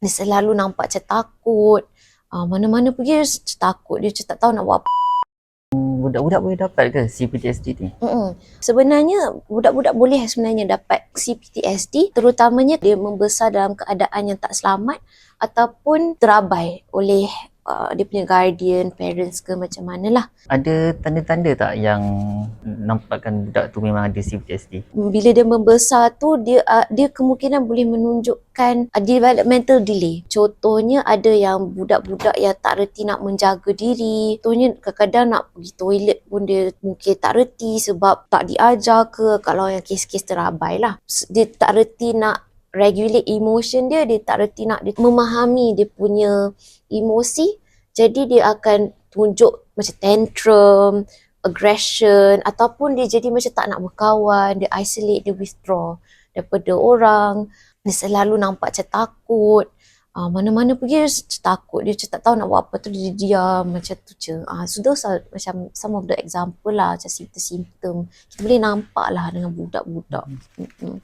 Dia selalu nampak macam takut. Uh, mana-mana pergi dia takut. Dia macam tak tahu nak buat apa. Budak-budak boleh dapat ke CPTSD ni? Mm-mm. Sebenarnya budak-budak boleh sebenarnya dapat CPTSD terutamanya dia membesar dalam keadaan yang tak selamat ataupun terabai oleh uh, dia punya guardian, parents ke macam mana lah. Ada tanda-tanda tak yang nampakkan budak tu memang ada CPTSD? Bila dia membesar tu dia uh, dia kemungkinan boleh menunjukkan uh, developmental delay. Contohnya ada yang budak-budak yang tak reti nak menjaga diri. Contohnya kadang-kadang nak pergi toilet pun dia mungkin tak reti sebab tak diajar ke kalau yang kes-kes terabai lah. Dia tak reti nak regulate emotion dia, dia tak reti nak dia memahami dia punya emosi. Jadi dia akan tunjuk macam tantrum, aggression ataupun dia jadi macam tak nak berkawan, dia isolate, dia withdraw daripada orang. Dia selalu nampak macam takut. Uh, mana-mana pergi dia takut. Dia tak tahu nak buat apa tu dia diam macam tu je. Uh, so those are macam some of the example lah macam simptom-simptom. Kita boleh nampak lah dengan budak-budak. Mm-mm.